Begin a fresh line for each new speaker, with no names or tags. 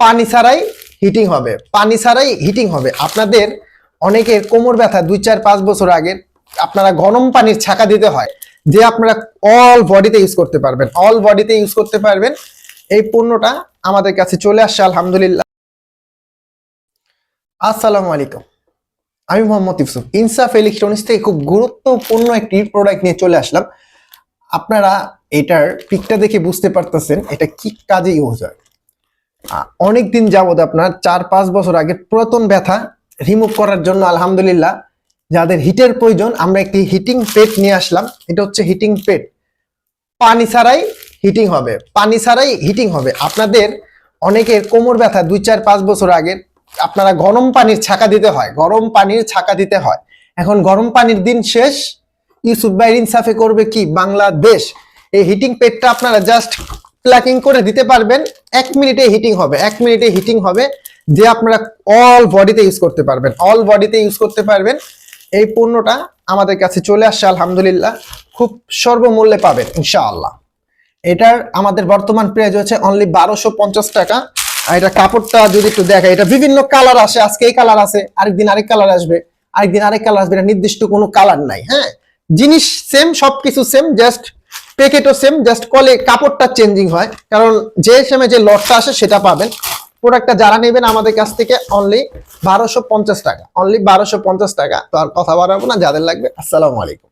পানি ছাড়াই হিটিং হবে। পানি ছাড়াই হিটিং হবে। আপনাদের অনেকের কোমর ব্যথা দুই, চার, পাঁচ বছর আগের আপনারা গরম পানির ছাকা দিতে হয়, যে আপনারা অল বডিতে ইউজ করতে পারবেন। অল বডিতে ইউজ করতে পারবেন। এই পণ্যটা আমাদের কাছে চলে আসছে, আলহামদুলিল্লাহ। আসসালামু আলাইকুম। আমি মোহাম্মদ ইউসুফ। ইনসাফ ইলেকট্রনিক্স থেকে খুব গুরুত্বপূর্ণ একটি প্রোডাক্ট নিয়ে চলে আসলাম। আপনারা এটার পিকটা দেখে বুঝতে পারতেছেন, এটা কি কাজে ইউজ হয়। অনেক দিন যাবত আপনার চার, পাঁচ বছর আগে পুরাতন ব্যথা রিমুভ করার জন্য আলহামদুলিল্লাহ যাদের হিটের প্রয়োজন, আমরা একটি হিটিং পেট নিয়ে আসলাম। এটা হচ্ছে হিটিং পেট পানি ছাড়াই হিটিং হবে। পানি ছাড়াই হিটিং হবে। আপনাদের অনেকের কোমর ব্যথা দুই, চার, পাঁচ বছর আগের আপনারা গরম পানির ছাকা দিতে হয়। গরম পানির ছাকা দিতে হয়। এখন গরম পানির দিন শেষ। ইউসুফ ভাই ইনসাফে করবে কি? বাংলাদেশ। এই হিটিং পেটটা আপনারা জাস্ট প্লাকিং করে দিতে পারবেন, এক মিনিটে হিটিং হবে, এক মিনিটে হিটিং হবে, যে আপনারা অল বডিতে ইউজ করতে পারবেন অল বডিতে ইউজ করতে পারবেন। এই পণ্যটা আমাদের কাছে চলে আসছে, আলহামদুলিল্লাহ, খুব সর্বমূল্যে পাবেন, ইনশাআল্লাহ। এটার আমাদের বর্তমান প্রাইস হচ্ছে অনলি বারোশো পঞ্চাশ টাকা। আর এটা কাপড়টা যদি একটু দেখা এটা বিভিন্ন কালার আসে, আজকে এই কালার আছে, আরেকদিন আরেক কালার আসবে, আরেকদিন আরেক কালার আসবে, এটা নির্দিষ্ট কোনো কালার নাই হ্যাঁ? জিনিস সেম সবকিছু সেম জাস্ট প্যাকেটও সেম জাস্ট কলে কাপড়টা চেঞ্জিং হয়। কারণ যে সেমে যে লটটা আসে, সেটা পাবেন। প্রোডাক্টটা যারা নেবেন, আমাদের কাছ থেকে অনলি বারোশো টাকা। অনলি বারোশো টাকা। তো আর কথা বাড়াবো না, যাদের লাগবে, আসসালামু আলাইকুম।